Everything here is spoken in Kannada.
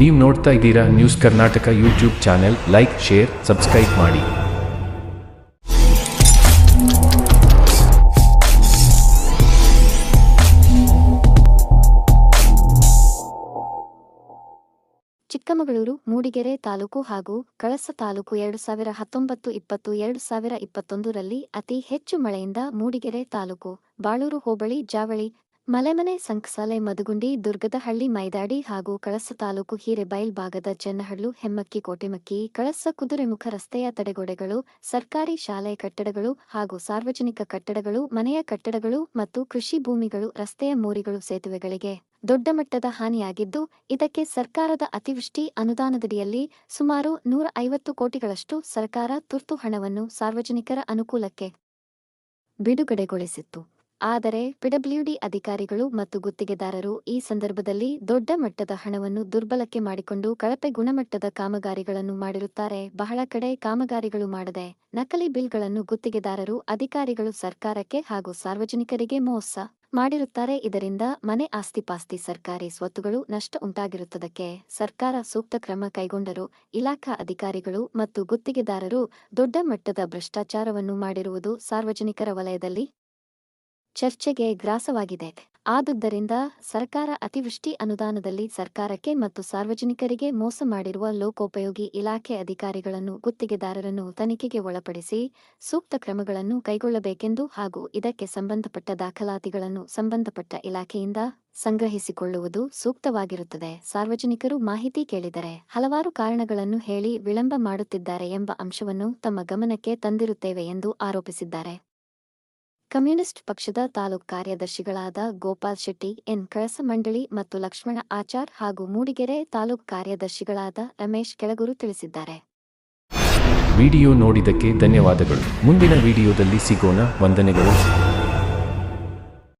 ನೀವು ನೋಡ್ತಾ ಇದ್ದೀರಾ news Karnataka YouTube channel like share subscribe ಮಾಡಿ. ಚಿಕ್ಕಮಗಳೂರು, ಮೂಡಿಗೆರೆ ತಾಲೂಕು ಹಾಗೂ ಕಳಸ ತಾಲೂಕು ಎರಡು ಸಾವಿರ ಹತ್ತೊಂಬತ್ತು, ಇಪ್ಪತ್ತು, ಎರಡು ಸಾವಿರ ಇಪ್ಪತ್ತೊಂದರಲ್ಲಿ ಅತಿ ಹೆಚ್ಚು ಮಳೆಯಿಂದ ಮೂಡಿಗೆರೆ ತಾಲೂಕು, ಬಾಳೂರು, ಹೋಬಳಿ, ಜಾವಳಿ ಮಲೆಮನೆ ಸಂಕಸಾಲೆ ಮದುಗುಂಡಿ ದುರ್ಗದಹಳ್ಳಿ, ಮೈದಾಡಿ ಹಾಗೂ ಕಳಸ ತಾಲೂಕು ಹಿರೇಬೈಲ್ ಭಾಗದ ಚೆನ್ನಹಳ್ಳು, ಹೆಮ್ಮಕ್ಕಿ, ಕೋಟೆಮಕ್ಕಿ, ಕಳಸ ಕುದುರೆಮುಖ ರಸ್ತೆಯ ತಡೆಗೋಡೆಗಳು, ಸರ್ಕಾರಿ ಶಾಲೆ ಕಟ್ಟಡಗಳು ಹಾಗೂ ಸಾರ್ವಜನಿಕ ಕಟ್ಟಡಗಳು, ಮನೆಯ ಕಟ್ಟಡಗಳು ಮತ್ತು ಕೃಷಿ ಭೂಮಿಗಳು, ರಸ್ತೆಯ ಮೋರಿಗಳು ಸೇತುವೆಗಳಿಗೆ ದೊಡ್ಡ ಮಟ್ಟದ ಹಾನಿಯಾಗಿದ್ದು, ಇದಕ್ಕೆ ಸರ್ಕಾರದ ಅತಿವೃಷ್ಟಿ ಅನುದಾನದಡಿಯಲ್ಲಿ ಸುಮಾರು ನೂರ ಐವತ್ತು ಕೋಟಿಗಳಷ್ಟು ಸರ್ಕಾರ ತುರ್ತು ಹಣವನ್ನು ಸಾರ್ವಜನಿಕರ ಅನುಕೂಲಕ್ಕೆ ಬಿಡುಗಡೆಗೊಳಿಸಿತ್ತು. ಆದರೆ ಪಿಡಬ್ಲ್ಯೂಡಿ ಅಧಿಕಾರಿಗಳು ಮತ್ತು ಗುತ್ತಿಗೆದಾರರು ಈ ಸಂದರ್ಭದಲ್ಲಿ ದೊಡ್ಡ ಮಟ್ಟದ ಹಣವನ್ನು ದುರ್ಬಲಕ್ಕೆ ಮಾಡಿಕೊಂಡು ಕಳಪೆ ಗುಣಮಟ್ಟದ ಕಾಮಗಾರಿಗಳನ್ನು ಮಾಡಿರುತ್ತಾರೆ. ಬಹಳ ಕಡೆ ಕಾಮಗಾರಿಗಳು ಮಾಡದೆ ನಕಲಿ ಬಿಲ್ಗಳನ್ನು ಗುತ್ತಿಗೆದಾರರು, ಅಧಿಕಾರಿಗಳು ಸರ್ಕಾರಕ್ಕೆ ಹಾಗೂ ಸಾರ್ವಜನಿಕರಿಗೆ ಮೋಸ ಮಾಡಿರುತ್ತಾರೆ. ಇದರಿಂದ ಮನೆ ಆಸ್ತಿಪಾಸ್ತಿ ಸರ್ಕಾರಿ ಸ್ವತ್ತುಗಳು ನಷ್ಟ ಉಂಟಾಗಿರುತ್ತದಕ್ಕೆ ಸರ್ಕಾರ ಸೂಕ್ತ ಕ್ರಮ ಕೈಗೊಂಡರು ಇಲಾಖಾ ಅಧಿಕಾರಿಗಳು ಮತ್ತು ಗುತ್ತಿಗೆದಾರರು ದೊಡ್ಡ ಮಟ್ಟದ ಭ್ರಷ್ಟಾಚಾರವನ್ನು ಮಾಡಿರುವುದು ಸಾರ್ವಜನಿಕರ ವಲಯದಲ್ಲಿ ಚರ್ಚೆಗೆ ಗ್ರಾಸವಾಗಿದೆ. ಆದುದರಿಂದ ಸರ್ಕಾರ ಅತಿವೃಷ್ಟಿ ಅನುದಾನದಲ್ಲಿ ಸರ್ಕಾರಕ್ಕೆ ಮತ್ತು ಸಾರ್ವಜನಿಕರಿಗೆ ಮೋಸ ಮಾಡಿರುವ ಲೋಕೋಪಯೋಗಿ ಇಲಾಖೆ ಅಧಿಕಾರಿಗಳನ್ನು, ಗುತ್ತಿಗೆದಾರರನ್ನು ತನಿಖೆಗೆ ಒಳಪಡಿಸಿ ಸೂಕ್ತ ಕ್ರಮಗಳನ್ನು ಕೈಗೊಳ್ಳಬೇಕೆಂದು ಹಾಗೂ ಇದಕ್ಕೆ ಸಂಬಂಧಪಟ್ಟ ದಾಖಲಾತಿಗಳನ್ನು ಸಂಬಂಧಪಟ್ಟ ಇಲಾಖೆಯಿಂದ ಸಂಗ್ರಹಿಸಿಕೊಳ್ಳುವುದು ಸೂಕ್ತವಾಗಿರುತ್ತದೆ. ಸಾರ್ವಜನಿಕರು ಮಾಹಿತಿ ಕೇಳಿದರೆ ಹಲವಾರು ಕಾರಣಗಳನ್ನು ಹೇಳಿ ವಿಳಂಬ ಮಾಡುತ್ತಿದ್ದಾರೆ ಎಂಬ ಅಂಶವನ್ನು ತಮ್ಮ ಗಮನಕ್ಕೆ ತಂದಿರುತ್ತೇವೆ ಎಂದು ಆರೋಪಿಸಿದ್ದಾರೆ. ಕಮ್ಯುನಿಸ್ಟ್ ಪಕ್ಷದ ತಾಲೂಕ್ ಕಾರ್ಯದರ್ಶಿಗಳಾದ ಗೋಪಾಲ್ ಶೆಟ್ಟಿ, ಎನ್. ಕಳಸ ಮಂಡಳಿ ಮತ್ತು ಲಕ್ಷ್ಮಣ ಆಚಾರ್ ಹಾಗೂ ಮೂಡಿಗೆರೆ ತಾಲೂಕ್ ಕಾರ್ಯದರ್ಶಿಗಳಾದ ರಮೇಶ್ ಕೆಳಗುರು ತಿಳಿಸಿದ್ದಾರೆ. ವಿಡಿಯೋ ನೋಡಿದ್ದಕ್ಕೆ ಧನ್ಯವಾದಗಳು. ಮುಂದಿನ ವಿಡಿಯೋದಲ್ಲಿ ಸಿಗೋಣ. ವಂದನೆಗಳು.